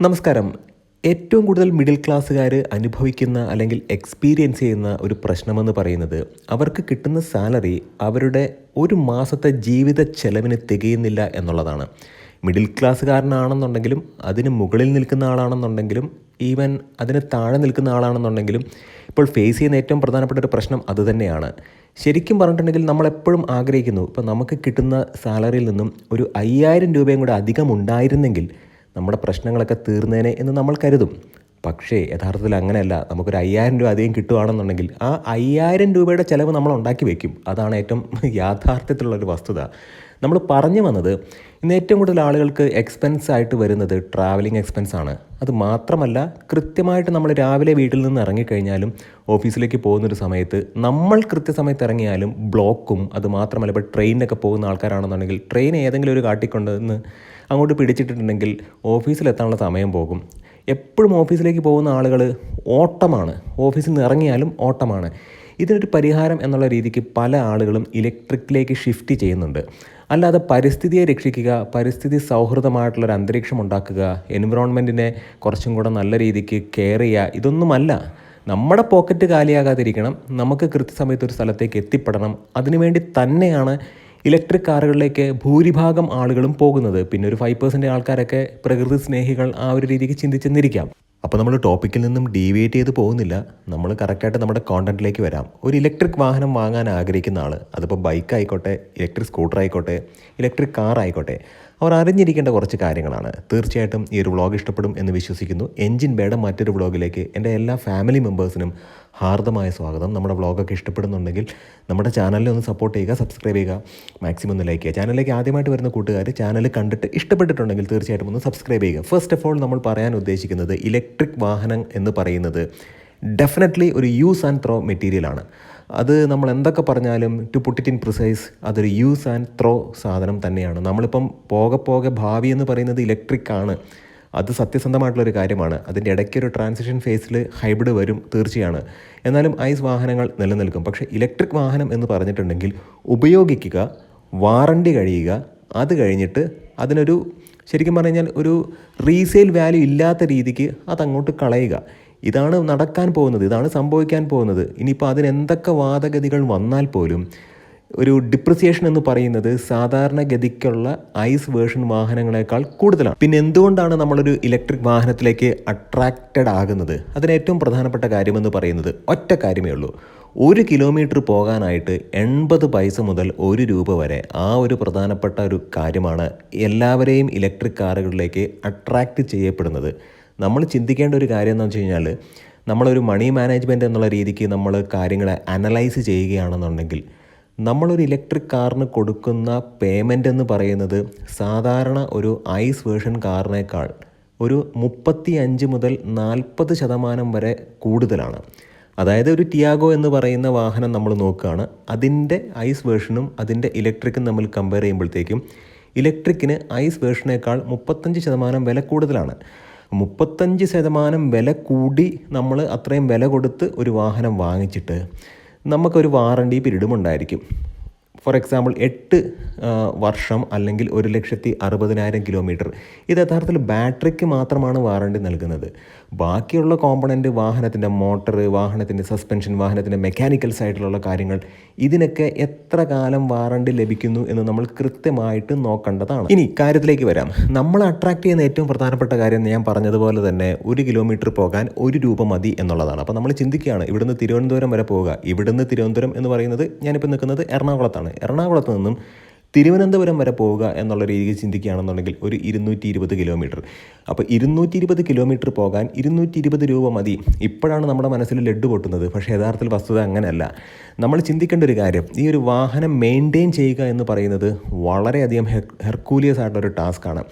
നമസ്കാരം. ഏറ്റവും കൂടുതൽ മിഡിൽ ക്ലാസ്സുകാർ അനുഭവിക്കുന്ന അല്ലെങ്കിൽ എക്സ്പീരിയൻസ് ചെയ്യുന്ന ഒരു പ്രശ്നമെന്ന് പറയുന്നത് അവർക്ക് കിട്ടുന്ന സാലറി അവരുടെ ഒരു മാസത്തെ ജീവിത ചെലവിന് തികയുന്നില്ല എന്നുള്ളതാണ്. മിഡിൽ ക്ലാസ്സുകാരനാണെന്നുണ്ടെങ്കിലും അതിന് മുകളിൽ നിൽക്കുന്ന ആളാണെന്നുണ്ടെങ്കിലും ഈവൻ അതിന് താഴെ നിൽക്കുന്ന ആളാണെന്നുണ്ടെങ്കിലും ഇപ്പോൾ ഫേസ് ചെയ്യുന്ന ഏറ്റവും പ്രധാനപ്പെട്ട ഒരു പ്രശ്നം അതുതന്നെയാണ് ശരിക്കും പറഞ്ഞിട്ടുണ്ടെങ്കിൽ നമ്മളെപ്പോഴും ആഗ്രഹിക്കുന്നു ഇപ്പോൾ നമുക്ക് കിട്ടുന്ന സാലറിയിൽ നിന്നും ഒരു അയ്യായിരം രൂപയും കൂടെ അധികം ഉണ്ടായിരുന്നെങ്കിൽ നമ്മുടെ പ്രശ്നങ്ങളൊക്കെ തീർന്നേനെ എന്ന് നമ്മൾ കരുതും. പക്ഷേ യഥാർത്ഥത്തിൽ അങ്ങനെയല്ല. നമുക്കൊരു അയ്യായിരം രൂപ അധികം കിട്ടുകയാണെന്നുണ്ടെങ്കിൽ ആ അയ്യായിരം രൂപയുടെ ചിലവ് നമ്മൾ ഉണ്ടാക്കി വയ്ക്കും അതാണ് ഏറ്റവും യാഥാർത്ഥ്യത്തിലുള്ളൊരു വസ്തുത. നമ്മൾ പറഞ്ഞു വന്നത് ഇന്ന് ഏറ്റവും കൂടുതൽ ആളുകൾക്ക് എക്സ്പെൻസ് ആയിട്ട് വരുന്നത് ട്രാവലിംഗ് എക്സ്പെൻസ് ആണ്. അത് മാത്രമല്ല കൃത്യമായിട്ട് നമ്മൾ രാവിലെ വീട്ടിൽ നിന്ന് ഇറങ്ങിക്കഴിഞ്ഞാലും ഓഫീസിലേക്ക് പോകുന്നൊരു സമയത്ത് നമ്മൾ കൃത്യസമയത്ത് ഇറങ്ങിയാലും ബ്ലോക്കും അത് മാത്രമല്ല ഇപ്പോൾ ട്രെയിനിനൊക്കെ പോകുന്ന ആൾക്കാരാണെന്നുണ്ടെങ്കിൽ ട്രെയിൻ ഏതെങ്കിലും ഒരു കാട്ടിക്കൊണ്ടെന്ന് അങ്ങോട്ട് പിടിച്ചിട്ടുണ്ടെങ്കിൽ ഓഫീസിലെത്താനുള്ള സമയം പോകും. എപ്പോഴും ഓഫീസിലേക്ക് പോകുന്ന ആളുകൾ ഓട്ടമാണ്. ഓഫീസിൽ നിന്ന് ഇറങ്ങിയാലും ഓട്ടമാണ്. ഇതിനൊരു പരിഹാരം എന്നുള്ള രീതിക്ക് പല ആളുകളും ഇലക്ട്രിക്കിലേക്ക് ഷിഫ്റ്റ് ചെയ്യുന്നുണ്ട്. അല്ലാതെ പരിസ്ഥിതിയെ രക്ഷിക്കുക പരിസ്ഥിതി സൗഹൃദമായിട്ടുള്ളൊരു അന്തരീക്ഷം ഉണ്ടാക്കുക എൻവിറോൺമെന്റിനെ കുറച്ചും കൂടെ നല്ല രീതിക്ക് കെയർ ചെയ്യുക ഇതൊന്നുമല്ല. നമ്മുടെ പോക്കറ്റ് കാലിയാകാതിരിക്കണം. നമുക്ക് കൃത്യസമയത്ത് ഒരു സ്ഥലത്തേക്ക് എത്തിപ്പെടണം. അതിനുവേണ്ടി തന്നെയാണ് ഇലക്ട്രിക് കാറുകളിലേക്ക് ഭൂരിഭാഗം ആളുകളും പോകുന്നത് പിന്നെ ഒരു ഫൈവ് പെർസെന്റ് ആൾക്കാരൊക്കെ പ്രകൃതി സ്നേഹികൾ ആ ഒരു രീതിക്ക് ചിന്തിച്ചെന്നിരിക്കാം. അപ്പോൾ നമ്മൾ ടോപ്പിക്കിൽ നിന്നും ഡീവിയേറ്റ് ചെയ്ത് പോകുന്നില്ല. നമ്മൾ കറക്റ്റായിട്ട് നമ്മുടെ കോണ്ടന്റിലേക്ക് വരാം. ഒരു ഇലക്ട്രിക് വാഹനം വാങ്ങാൻ ആഗ്രഹിക്കുന്ന ആൾ അതിപ്പോൾ ബൈക്ക് ആയിക്കോട്ടെ ഇലക്ട്രിക് സ്കൂട്ടർ ആയിക്കോട്ടെ ഇലക്ട്രിക് കാർ ആയിക്കോട്ടെ അവർ അറിഞ്ഞിരിക്കേണ്ട കുറച്ച് കാര്യങ്ങളാണ്. തീർച്ചയായിട്ടും ഈ ഒരു വ്ളോഗ് ഇഷ്ടപ്പെടും എന്ന് വിശ്വസിക്കുന്നു. എൻജിൻ ബേഡം മറ്റൊരു വ്ളോഗിലേക്ക് എന്റെ എല്ലാ ഫാമിലി മെമ്പേഴ്സിനും ഹാർദമായ സ്വാഗതം. നമ്മുടെ വ്ളോഗൊക്കെ ഇഷ്ടപ്പെടുന്നുണ്ടെങ്കിൽ നമ്മുടെ ചാനലിനെ ഒന്ന് സപ്പോർട്ട് ചെയ്യുക സബ്സ്ക്രൈബ് ചെയ്യുക. മാക്സിമം ഒന്ന് ലൈക്ക് ചെയ്യുക. ചാനലിലേക്ക് ആദ്യമായിട്ട് വരുന്ന കൂട്ടുകാർ ചാനൽ കണ്ടിട്ട് ഇഷ്ടപ്പെട്ടിട്ടുണ്ടെങ്കിൽ തീർച്ചയായിട്ടും ഒന്ന് സബ്സ്ക്രൈബ് ചെയ്യുക. ഫസ്റ്റ് ഓഫ് ഓൾ നമ്മൾ പറയാൻ ഉദ്ദേശിക്കുന്നത് ഇലക്ട്രിക് വാഹനം എന്ന് പറയുന്നത് ഡെഫിനറ്റ്ലി ഒരു യൂസ് ആൻഡ് ത്രോ മെറ്റീരിയലാണ്. അത് നമ്മൾ എന്തൊക്കെ പറഞ്ഞാലും to put it in precise അതൊരു യൂസ് ആൻഡ് ത്രോ സാധനം തന്നെയാണ്. നമ്മളിപ്പം പോകെ പോകെ ഭാവി എന്ന് പറയുന്നത് ഇലക്ട്രിക് ആണ്. അത് സത്യസന്ധമായിട്ടുള്ളൊരു കാര്യമാണ്. അതിന്റെ ഇടയ്ക്ക് ഒരു ട്രാൻസിഷൻ ഫേസിൽ ഹൈബ്രിഡ് വരും തീർച്ചയാണ്. എന്നാലും ഐസ് വാഹനങ്ങൾ നിലനിൽക്കും. പക്ഷേ ഇലക്ട്രിക് വാഹനം എന്ന് പറഞ്ഞിട്ടുണ്ടെങ്കിൽ ഉപയോഗിക്കുക വാറണ്ടി കഴിയുക അത് കഴിഞ്ഞിട്ട് അതിനൊരു ശരിക്കും പറഞ്ഞു കഴിഞ്ഞാൽ ഒരു റീസെയിൽ വാല്യൂ ഇല്ലാത്ത രീതിക്ക് അതങ്ങോട്ട് കളയുക. ഇതാണ് നടക്കാൻ പോകുന്നത് ഇതാണ് സംഭവിക്കാൻ പോകുന്നത്. ഇനിയിപ്പോൾ അതിനെന്തൊക്കെ വാദഗതികൾ വന്നാൽ പോലും ഒരു ഡിപ്രിസിയേഷൻ എന്ന് പറയുന്നത് സാധാരണഗതിക്കുള്ള ഐസ് വേർഷൻ വാഹനങ്ങളെക്കാൾ കൂടുതലാണ്. പിന്നെ എന്തുകൊണ്ടാണ് നമ്മളൊരു ഇലക്ട്രിക് വാഹനത്തിലേക്ക് അട്രാക്റ്റഡ് ആകുന്നത്? അതിന് ഏറ്റവും പ്രധാനപ്പെട്ട കാര്യമെന്ന് പറയുന്നത് ഒറ്റ കാര്യമേ ഉള്ളൂ. ഒരു കിലോമീറ്റർ പോകാനായിട്ട് എൺപത് പൈസ മുതൽ ഒരു രൂപ വരെ ആ ഒരു പ്രധാനപ്പെട്ട ഒരു കാര്യമാണ് എല്ലാവരെയും ഇലക്ട്രിക് കാറുകളിലേക്ക് അട്രാക്റ്റ് ചെയ്യപ്പെടുന്നത്. നമ്മൾ ചിന്തിക്കേണ്ട ഒരു കാര്യം എന്ന് വെച്ച് കഴിഞ്ഞാൽ നമ്മളൊരു മണി മാനേജ്മെന്റ് എന്നുള്ള രീതിക്ക് നമ്മൾ കാര്യങ്ങളെ അനലൈസ് ചെയ്യുകയാണെന്നുണ്ടെങ്കിൽ നമ്മളൊരു ഇലക്ട്രിക് കാറിന് കൊടുക്കുന്ന പേയ്മെന്റ് എന്ന് പറയുന്നത് സാധാരണ ഒരു ഐസ് വേർഷൻ കാറിനേക്കാൾ ഒരു മുപ്പത്തി അഞ്ച് മുതൽ നാൽപ്പത് ശതമാനം വരെ കൂടുതലാണ്. അതായത് ഒരു ടിയാഗോ എന്ന് പറയുന്ന വാഹനം നമ്മൾ നോക്കുകയാണ്. അതിന്റെ ഐസ് വേർഷനും അതിന്റെ ഇലക്ട്രിക്കും തമ്മിൽ കമ്പയർ ചെയ്യുമ്പോഴത്തേക്കും ഇലക്ട്രിക്കിന് ഐസ് വേർഷനേക്കാൾ മുപ്പത്തഞ്ച് ശതമാനം വില കൂടുതലാണ്. മുപ്പത്തഞ്ച് ശതമാനം വില കൂടി നമ്മൾ അത്രയും വില കൊടുത്ത് ഒരു വാഹനം വാങ്ങിച്ചിട്ട് നമുക്കൊരു വാറണ്ടി പീരീഡും ഉണ്ടായിരിക്കും. ഫോർ എക്സാമ്പിൾ എട്ട് വർഷം അല്ലെങ്കിൽ ഒരു ലക്ഷത്തി അറുപതിനായിരം കിലോമീറ്റർ. ഇത് യഥാർത്ഥത്തിൽ ബാറ്ററിക്ക് മാത്രമാണ് വാറണ്ടി നൽകുന്നത്. ബാക്കിയുള്ള കോമ്പണന്റ് വാഹനത്തിന്റെ മോട്ടർ വാഹനത്തിന്റെ സസ്പെൻഷൻ വാഹനത്തിന്റെ മെക്കാനിക്കൽ സൈഡിലുള്ള കാര്യങ്ങൾ ഇതിനൊക്കെ എത്ര കാലം വാറണ്ടി ലഭിക്കുന്നു എന്ന് നമ്മൾ കൃത്യമായിട്ട് നോക്കേണ്ടതാണ്. ഇനി കാര്യത്തിലേക്ക് വരാം. നമ്മൾ അട്രാക്ട് ചെയ്യുന്ന ഏറ്റവും പ്രധാനപ്പെട്ട കാര്യം ഞാൻ പറഞ്ഞതുപോലെ തന്നെ ഒരു കിലോമീറ്റർ പോകാൻ ഒരു രൂപ മതി എന്നുള്ളതാണ്. അപ്പോൾ നമ്മൾ ചിന്തിക്കുകയാണ് ഇവിടുന്ന് തിരുവനന്തപുരം വരെ പോവുക. ഇവിടുന്ന് തിരുവനന്തപുരം എന്ന് പറയുന്നത് ഞാനിപ്പോൾ നിൽക്കുന്നത് എറണാകുളത്താണ്. എറണാകുളത്ത് നിന്നും തിരുവനന്തപുരം വരെ പോവുക എന്നുള്ള രീതിയിൽ ചിന്തിക്കുകയാണെന്നുണ്ടെങ്കിൽ ഒരു ഇരുന്നൂറ്റി ഇരുപത് കിലോമീറ്റർ. അപ്പോൾ ഇരുന്നൂറ്റി ഇരുപത് കിലോമീറ്റർ പോകാൻ ഇരുന്നൂറ്റി ഇരുപത് രൂപ മതി. ഇപ്പോഴാണ് നമ്മുടെ മനസ്സിൽ ലഡ്ഡു പൊട്ടുന്നത്. പക്ഷേ യഥാർത്ഥത്തിൽ വസ്തുത അങ്ങനെയല്ല. നമ്മൾ ചിന്തിക്കേണ്ട ഒരു കാര്യം ഈ ഒരു വാഹനം മെയിന്റെയിൻ ചെയ്യുക എന്ന് പറയുന്നത് വളരെയധികം ഹെർ ഹെർക്കൂലിയസ് ആയിട്ടുള്ളൊരു ടാസ്ക്കാണ്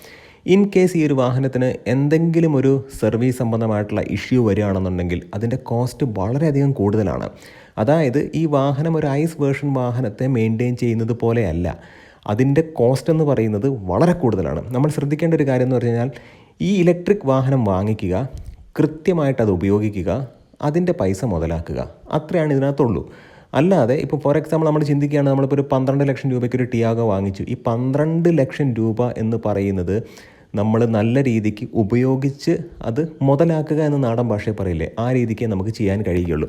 ഇൻ കേസ് ഈ ഒരു വാഹനത്തിന് എന്തെങ്കിലും ഒരു സർവീസ് സംബന്ധമായിട്ടുള്ള ഇഷ്യൂ വരികയാണെന്നുണ്ടെങ്കിൽ അതിന്റെ കോസ്റ്റ് വളരെയധികം കൂടുതലാണ്. അതായത് ഈ വാഹനം ഒരു ഐസ് വേർഷൻ വാഹനത്തെ മെയിന്റെയിൻ ചെയ്യുന്നത് പോലെയല്ല. അതിന്റെ കോസ്റ്റ് എന്ന് പറയുന്നത് വളരെ കൂടുതലാണ്. നമ്മൾ ശ്രദ്ധിക്കേണ്ട ഒരു കാര്യം എന്ന് പറഞ്ഞു കഴിഞ്ഞാൽ ഈ ഇലക്ട്രിക് വാഹനം വാങ്ങിക്കുക കൃത്യമായിട്ട് അത് ഉപയോഗിക്കുക അതിന്റെ പൈസ മുതലാക്കുക. അത്രയാണ് ഇതിനകത്തുള്ളൂ. അല്ലാതെ ഇപ്പോൾ ഫോർ എക്സാമ്പിൾ നമ്മൾ ചിന്തിക്കുകയാണ് നമ്മളിപ്പോൾ ഒരു പന്ത്രണ്ട് ലക്ഷം രൂപയ്ക്ക് ഒരു ടിയാഗോ വാങ്ങിച്ചു. ഈ പന്ത്രണ്ട് ലക്ഷം രൂപ എന്ന് പറയുന്നത് നമ്മൾ നല്ല രീതിക്ക് ഉപയോഗിച്ച് അത് മുതലാക്കുക എന്ന് നാടൻ ഭാഷയിൽ പറയില്ലേ? ആ രീതിക്കേ നമുക്ക് ചെയ്യാൻ കഴിയുകയുള്ളൂ.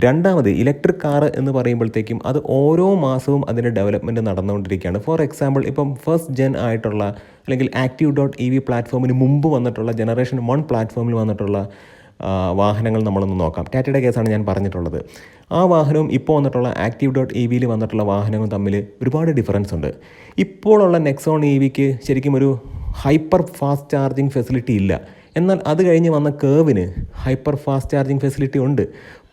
രണ്ടാമത് ഇലക്ട്രിക് കാർ എന്ന് പറയുമ്പോഴത്തേക്കും അത് ഓരോ മാസവും അതിന്റെ ഡെവലപ്മെന്റ് നടന്നുകൊണ്ടിരിക്കുകയാണ്. ഫോർ എക്സാമ്പിൾ ഇപ്പം ഫസ്റ്റ് ജെൻ ആയിട്ടുള്ള അല്ലെങ്കിൽ ആക്റ്റീവ് ഡോട്ട് ഇ വി പ്ലാറ്റ്ഫോമിന് മുമ്പ് വന്നിട്ടുള്ള ജനറേഷൻ വൺ പ്ലാറ്റ്ഫോമിൽ വന്നിട്ടുള്ള വാഹനങ്ങൾ നമ്മളൊന്ന് നോക്കാം. ടാറ്റയുടെ കേസാണ് ഞാൻ പറഞ്ഞിട്ടുള്ളത്. ആ വാഹനവും ഇപ്പോൾ വന്നിട്ടുള്ള ആക്റ്റീവ് ഡോട്ട് ഇ വിയിൽ വന്നിട്ടുള്ള വാഹനവും തമ്മിൽ ഒരുപാട് ഡിഫറൻസ് ഉണ്ട്. ഇപ്പോഴുള്ള നെക്സോൺ ഇ വിക്ക് ശരിക്കും ഒരു ഹൈപ്പർ ഫാസ്റ്റ് ചാർജിങ് ഫെസിലിറ്റി ഇല്ല. എന്നാൽ അത് കഴിഞ്ഞ് വന്ന കേവിന് ഹൈപ്പർ ഫാസ്റ്റ് ചാർജിങ് ഫെസിലിറ്റി ഉണ്ട്.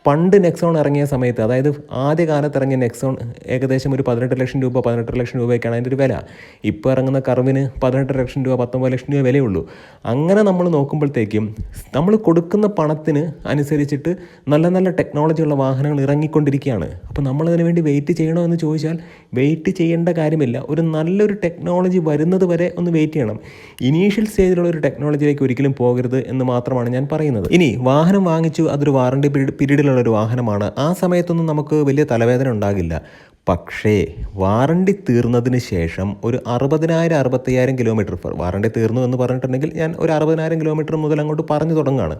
പണ്ട് നെക്സോൺ ഇറങ്ങിയ സമയത്ത് അതായത് ആദ്യ കാലത്ത് ഇറങ്ങിയ നെക്സോൺ ഏകദേശം ഒരു പതിനെട്ട് ലക്ഷം രൂപ പതിനെട്ട് ലക്ഷം രൂപയൊക്കെയാണ് അതിന്റെ ഒരു വില. ഇപ്പോൾ ഇറങ്ങുന്ന കർവിന് പതിനെട്ട് ലക്ഷം രൂപ പത്തൊമ്പത് ലക്ഷം രൂപ വിലയുള്ളൂ. അങ്ങനെ നമ്മൾ നോക്കുമ്പോഴത്തേക്കും നമ്മൾ കൊടുക്കുന്ന പണത്തിന് അനുസരിച്ചിട്ട് നല്ല നല്ല ടെക്നോളജിയുള്ള വാഹനങ്ങൾ ഇറങ്ങിക്കൊണ്ടിരിക്കുകയാണ്. അപ്പോൾ നമ്മളതിനു വേണ്ടി വെയിറ്റ് ചെയ്യണോ എന്ന് ചോദിച്ചാൽ വെയിറ്റ് ചെയ്യേണ്ട കാര്യമില്ല. ഒരു നല്ലൊരു ടെക്നോളജി വരുന്നത് വരെ ഒന്ന് വെയിറ്റ് ചെയ്യണം. ഇനീഷ്യൽ സ്റ്റേജിലുള്ള ഒരു ടെക്നോളജിയിലേക്ക് ഒരിക്കലും പോകരുത് എന്ന് മാത്രമാണ് ഞാൻ പറയുന്നത്. ഇനി വാഹനം വാങ്ങിച്ചു അതൊരു വാറണ്ടി പീരീഡ് പീരീഡിലുള്ള ഒരു വാഹനമാണ്. ആ സമയത്തൊന്നും നമുക്ക് വലിയ തലവേദന ഉണ്ടാകില്ല. പക്ഷേ വാറണ്ടി തീർന്നതിന് ശേഷം ഒരു അറുപതിനായിരം അറുപത്തയ്യായിരം കിലോമീറ്റർ വാറണ്ടി തീർന്നു എന്ന് പറഞ്ഞിട്ടുണ്ടെങ്കിൽ ഞാൻ ഒരു അറുപതിനായിരം കിലോമീറ്റർ മുതൽ അങ്ങോട്ട് പറഞ്ഞു തുടങ്ങുകയാണ്.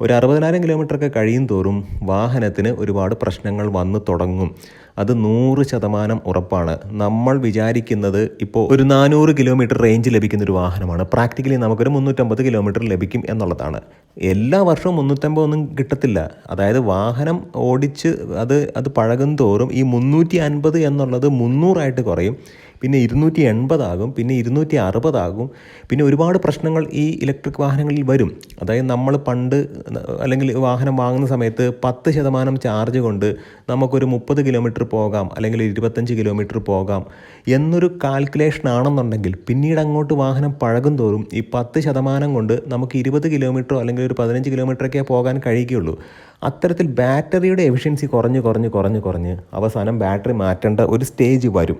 ഒരു അറുപതിനായിരം കിലോമീറ്ററൊക്കെ കഴിയും തോറും വാഹനത്തിന് ഒരുപാട് പ്രശ്നങ്ങൾ വന്നു തുടങ്ങും. അത് നൂറ് ശതമാനം ഉറപ്പാണ്. നമ്മൾ വിചാരിക്കുന്നത് ഇപ്പോൾ ഒരു നാനൂറ് കിലോമീറ്റർ റേഞ്ച് ലഭിക്കുന്ന ഒരു വാഹനമാണ്. പ്രാക്ടിക്കലി നമുക്കൊരു മുന്നൂറ്റമ്പത് കിലോമീറ്റർ ലഭിക്കും എന്നുള്ളതാണ്. എല്ലാ വർഷവും മുന്നൂറ്റമ്പത് ഒന്നും കിട്ടത്തില്ല. അതായത് വാഹനം ഓടിച്ച് അത് അത് പഴകും തോറും ഈ മുന്നൂറ്റി അൻപത് എന്നുള്ളത് മുന്നൂറായിട്ട് കുറയും. പിന്നെ ഇരുന്നൂറ്റി എൺപതാകും പിന്നെ ഇരുന്നൂറ്റി അറുപതാകും പിന്നെ ഒരുപാട് പ്രശ്നങ്ങൾ ഈ ഇലക്ട്രിക് വാഹനങ്ങളിൽ വരും. അതായത് നമ്മൾ പണ്ട് അല്ലെങ്കിൽ വാഹനം വാങ്ങുന്ന സമയത്ത് പത്ത് ശതമാനം ചാർജ് കൊണ്ട് നമുക്കൊരു മുപ്പത് കിലോമീറ്റർ പോകാം അല്ലെങ്കിൽ ഇരുപത്തഞ്ച് കിലോമീറ്റർ പോകാം എന്നൊരു കാൽക്കുലേഷൻ ആണെന്നുണ്ടെങ്കിൽ പിന്നീട് അങ്ങോട്ട് വാഹനം പഴകും തോറും ഈ പത്ത് ശതമാനം കൊണ്ട് നമുക്ക് ഇരുപത് കിലോമീറ്ററോ അല്ലെങ്കിൽ ഒരു പതിനഞ്ച് കിലോമീറ്ററൊക്കെ പോകാൻ കഴിയുകയുള്ളൂ. അത്തരത്തിൽ ബാറ്ററിയുടെ എഫിഷ്യൻസി കുറഞ്ഞ് കുറഞ്ഞ് കുറഞ്ഞ് കുറഞ്ഞ് അവസാനം ബാറ്ററി മാറ്റേണ്ട ഒരു സ്റ്റേജ് വരും.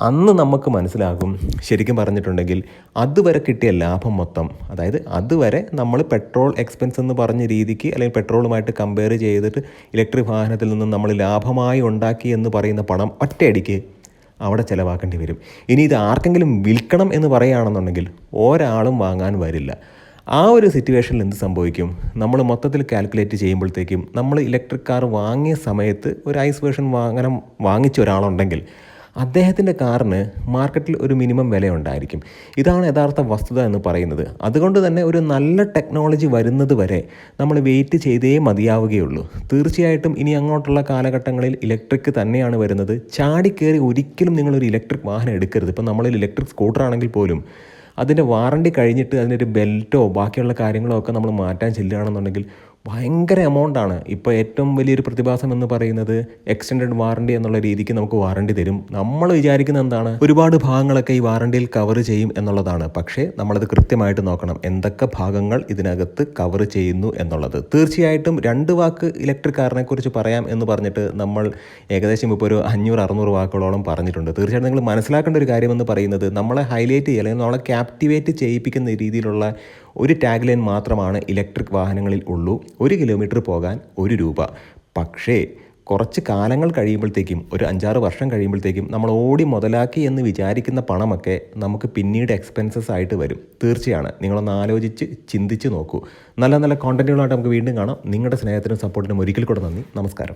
അന്ന് നമുക്ക് മനസ്സിലാകും. ശരിക്കും പറഞ്ഞിട്ടുണ്ടെങ്കിൽ അതുവരെ കിട്ടിയ ലാഭം മൊത്തം അതായത് അതുവരെ നമ്മൾ പെട്രോൾ എക്സ്പെൻസ് എന്ന് പറഞ്ഞ രീതിക്ക് അല്ലെങ്കിൽ പെട്രോളുമായിട്ട് കമ്പയർ ചെയ്തിട്ട് ഇലക്ട്രിക് വാഹനത്തിൽ നിന്നും നമ്മൾ ലാഭമായി ഉണ്ടാക്കി എന്ന് പറയുന്ന പണം ഒറ്റയടിക്ക് അവിടെ ചിലവാക്കേണ്ടി വരും. ഇനി ഇത് ആർക്കെങ്കിലും വിൽക്കണം എന്ന് പറയുകയാണെന്നുണ്ടെങ്കിൽ ഒരാളും വാങ്ങാൻ വരില്ല. ആ ഒരു സിറ്റുവേഷനിൽ എന്ത് സംഭവിക്കും? നമ്മൾ മൊത്തത്തിൽ കാൽക്കുലേറ്റ് ചെയ്യുമ്പോഴത്തേക്കും നമ്മൾ ഇലക്ട്രിക് കാർ വാങ്ങിയ സമയത്ത് ഒരു ഐസ് വേർഷൻ വാങ്ങണം വാങ്ങിച്ച ഒരാളുണ്ടെങ്കിൽ അദ്ദേഹത്തിന്റെ കാറിന് മാർക്കറ്റിൽ ഒരു മിനിമം വിലയുണ്ടായിരിക്കും. ഇതാണ് യഥാർത്ഥ വസ്തുത എന്ന് പറയുന്നത്. അതുകൊണ്ട് തന്നെ ഒരു നല്ല ടെക്നോളജി വരുന്നത് വരെ നമ്മൾ വെയിറ്റ് ചെയ്തേ മതിയാവുകയുള്ളൂ. തീർച്ചയായിട്ടും ഇനി അങ്ങോട്ടുള്ള കാലഘട്ടങ്ങളിൽ ഇലക്ട്രിക് തന്നെയാണ് വരുന്നത്. ചാടിക്കേറി ഒരിക്കലും നിങ്ങളൊരു ഇലക്ട്രിക് വാഹനം എടുക്കരുത്. ഇപ്പം നമ്മളിൽ ഇലക്ട്രിക് സ്കൂട്ടർ ആണെങ്കിൽ പോലും അതിന്റെ വാറണ്ടി കഴിഞ്ഞിട്ട് അതിനൊരു ബെൽറ്റോ ബാക്കിയുള്ള കാര്യങ്ങളോ ഒക്കെ നമ്മൾ മാറ്റാൻ ചെല്ലുകയാണെന്നുണ്ടെങ്കിൽ ഭയങ്കര എമൗണ്ടാണ്. ഇപ്പോൾ ഏറ്റവും വലിയൊരു പ്രതിഭാസം എന്ന് പറയുന്നത് എക്സ്റ്റൻഡഡ് വാറണ്ടി എന്നുള്ള രീതിക്ക് നമുക്ക് വാറണ്ടി തരും. നമ്മൾ വിചാരിക്കുന്ന എന്താണ്? ഒരുപാട് ഭാഗങ്ങളൊക്കെ ഈ വാറണ്ടിയിൽ കവർ ചെയ്യും എന്നുള്ളതാണ്. പക്ഷേ നമ്മളത് കൃത്യമായിട്ട് നോക്കണം. എന്തൊക്കെ ഭാഗങ്ങൾ ഇതിനകത്ത് കവർ ചെയ്യുന്നു എന്നുള്ളത്. തീർച്ചയായിട്ടും രണ്ട് വാക്ക് ഇലക്ട്രിക് കാറിനെ കുറിച്ച് പറയാം എന്ന് പറഞ്ഞിട്ട് നമ്മൾ ഏകദേശം ഇപ്പോൾ ഒരു അഞ്ഞൂറ് അറുന്നൂറ് വാക്കുകളോളം പറഞ്ഞിട്ടുണ്ട്. തീർച്ചയായിട്ടും നിങ്ങൾ മനസ്സിലാക്കേണ്ട ഒരു കാര്യം എന്ന് പറയുന്നത് നമ്മളെ ഹൈലൈറ്റ് ചെയ്യുക അല്ലെങ്കിൽ നമ്മളെ ക്യാപ്റ്റിവേറ്റ് ചെയ്യിപ്പിക്കുന്ന രീതിയിലുള്ള ഒരു ടാഗ് ലൈൻ മാത്രമാണ് ഇലക്ട്രിക് വാഹനങ്ങളിൽ ഉള്ളൂ. ഒരു കിലോമീറ്റർ പോകാൻ ഒരു രൂപ. പക്ഷേ കുറച്ച് കാലങ്ങൾ കഴിയുമ്പോഴത്തേക്കും ഒരു അഞ്ചാറ് വർഷം കഴിയുമ്പോഴത്തേക്കും നമ്മൾ ഓടി മുതലാക്കി എന്ന് വിചാരിക്കുന്ന പണമൊക്കെ നമുക്ക് പിന്നീട് എക്സ്പെൻസസ് ആയിട്ട് വരും. തീർച്ചയാണ്. നിങ്ങളൊന്ന് ആലോചിച്ച് ചിന്തിച്ച് നോക്കൂ. നല്ല നല്ല കോണ്ടന്റുകളായിട്ട് നമുക്ക് വീണ്ടും കാണാം. നിങ്ങളുടെ സ്നേഹത്തിനും സപ്പോർട്ടിനും ഒരിക്കൽ കൂടെ നന്ദി. നമസ്കാരം.